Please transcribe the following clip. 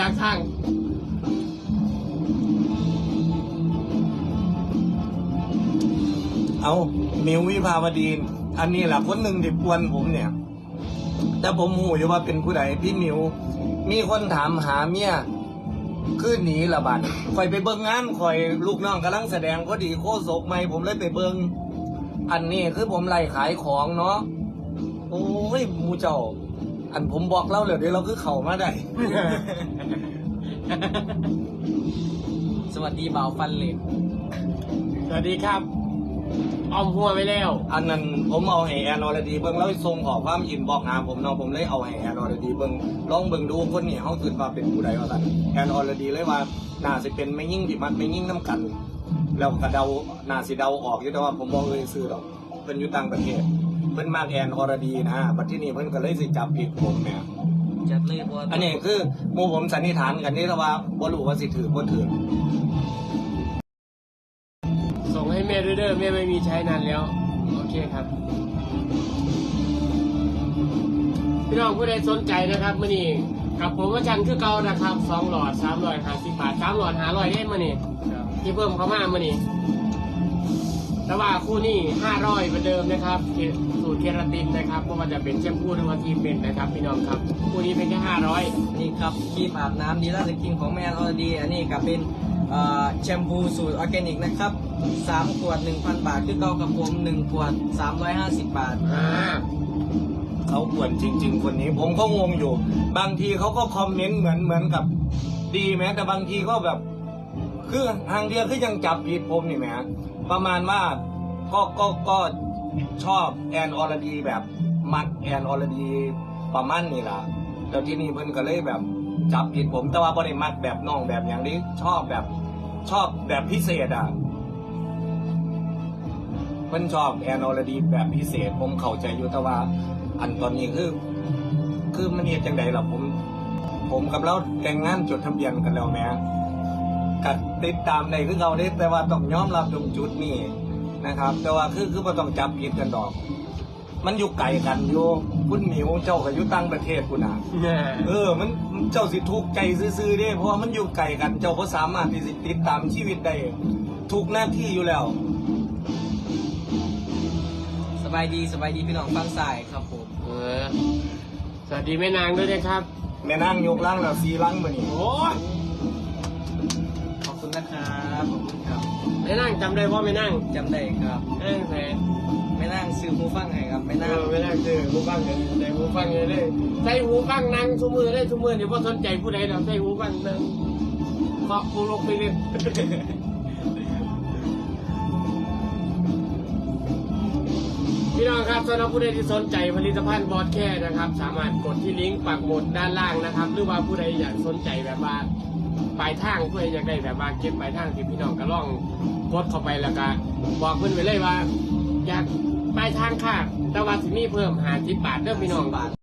ดักทางเอามิววิภาวดี อันนี้แหละคนหนึ่งที่กวนผมเนี่ย แต่ผมหูอยู่ว่าเป็นผู้ใดพี่มิว มีคนถามหาเมียขึ้นหนีละบัดคอยไปเบิ่งงานคอยลูกน้องกำลังแสดงก็ดีโคศกไม่ผมเลยไปเบิ่งอันนี้คือผมไล่ขายของเนาะ โอ้ยมูเจ้า อันผมบอกเล่าเลยเดี๋ยวเราคือเข่ามาได้ สวัสดีบ่าวฟันเหล็กสวัสดีครับออมหัวไปแล้ว อันนั้นผมเอาให้แอนอรดีเบิ่งแล้วส่งขอความอินบอกหาผมเนาะผมเลยเอาให้แอนอรดีเบิ่งลองเบิ่งดูคนนี้เขาคิดว่าเป็นผู้ใดว่าซั่นแอนอรดีเลยว่าน่าสิเป็นไม่ยิ่งที่มักไม่ยิ่งน้ำกัน แล้วก็เดาน่าสิเดาออกอยู่แต่ว่าผมบอกเลยซื้อดอกเพิ่นอยู่ต่างประเทศ เพิ่นมากแอนอรดีนะบัดที่นี่เพิ่นก็เลยสิจับผิดผมเนี่ยจัดเลยบออันนี้คือหมู่ผมสันนิษฐานกันนี่แต่ว่าบ่รู้ว่าสิถือบ่ถือส่งให้แม่ด้วยเด้อแม่ไม่มีใช้นานแล้ว โอเคครับ พี่น้องผู้ใดสนใจนะครับมื่อนี้กับผมว่าจันคือเก่านะครับสองหลอดสามหลอดห้าสิบบาทสามหลอดหาร้อยเด้มื่อนี้ที่เพิ่มเข้ามามื่อนี้ แต่ว่าคู่นี้ห้าร้อยเหมือนเดิมนะครับสูตรเคราตินนะครับเพราะว่าจะเป็นแชมพูหรือว่าทีมเป็นนะครับพี่น้องครับคู่นี้เป็นแค่ห้าร้อยนี่ครับครีมอาบน้ำดีล่าสกินของแมนออดี อันนี้ก็เป็นเอ่อแชมพูสูตรออร์แกนิกนะครับ3ขวด 1,000 บาท คือเก่ากับผม1ขวด 350 บาทอ่าเขาป่วนจริง ๆ คนนี้ผมก็งงอยู่ บางทีเขาก็คอมเมนต์เหมือนเหมือนกับดีแม้แต่บางทีก็แบบ คือทางเดียวคือยังจับผิดผมนี่แหมประมาณว่าก็ก็ก็ชอบแอนออรดีแบบมักแอนออรดีประมาณนี้ล่ะแล้วที่นี่เพิ่นก็เลยแบบจับผิดผมแต่ว่าบ่ได้มักแบบน้องแบบอย่างนี้ชอบแบบชอบแบบพิเศษอะเพิ่นชอบแอนออรดีแบบพิเศษ ผมเข้าใจอยู่แต่ว่าอันตอนนี้คือ คือมันเฮ็ดจังไดล่ะผม ผมกับเราแต่งงานจดทะเบียนกันแล้วแหม่ กัดติดตามได้คือเราได้แต่ว่าต้องยอมรับตรงจุดนี้นะครับ แต่ว่าคือคือบ่ต้องจับผิดกันดอก มันอยู่ไกลกันอยู่คุณหมิวเจ้าก็อยู่ต่างประเทศคุณน่ะ เออ มันเจ้าสิทุกข์ใจซื่อๆเด้เพราะว่ามันอยู่ไกลกันเจ้าก็สามารถที่สิติดตามชีวิตได้ทุกหน้าที่อยู่แล้ว สบายดีสบายดีพี่น้องฟังสายครับผม เออ สวัสดีแม่นางด้วยนะครับ แม่นั่งยกล่างแล้วสีล่างมานี่ โอ้ ครับแม่นางจำได้ว่าแม่นางจำได้ครับแม่นางแสไม่นั่งซื้อหูฟังให้ครับไม่เอนั่งอแม่นางเจอหูฟังเลยใส่หูฟังเลยเลยใส่หูฟังนั่งทุกมือเลยทุกมือเดี๋ยวพอสนใจผู้ใดเราใส่หูฟังนั่งเคาะผู้ลงไปเล่นพี่น้องครับสำหรับผู้ใดที่สนใจผลิตภัณฑ์บอสแค่นะครับ สามารถกดที่ลิงก์ปักหมุดด้านล่างนะครับ หรือว่าผู้ใดอยากสนใจแบบว่า ปลายทางเพื่ออยากได้แบบว่าเก็บปลายทางที่พี่น้องก็ล่องกดเข้าไปแล้วก็บอกเพื่อนไปเลยว่า อยากปลายทางค่ะแต่ว่าสิมีเพิ่มหาสิบบาทเด้อพี่น้องบาท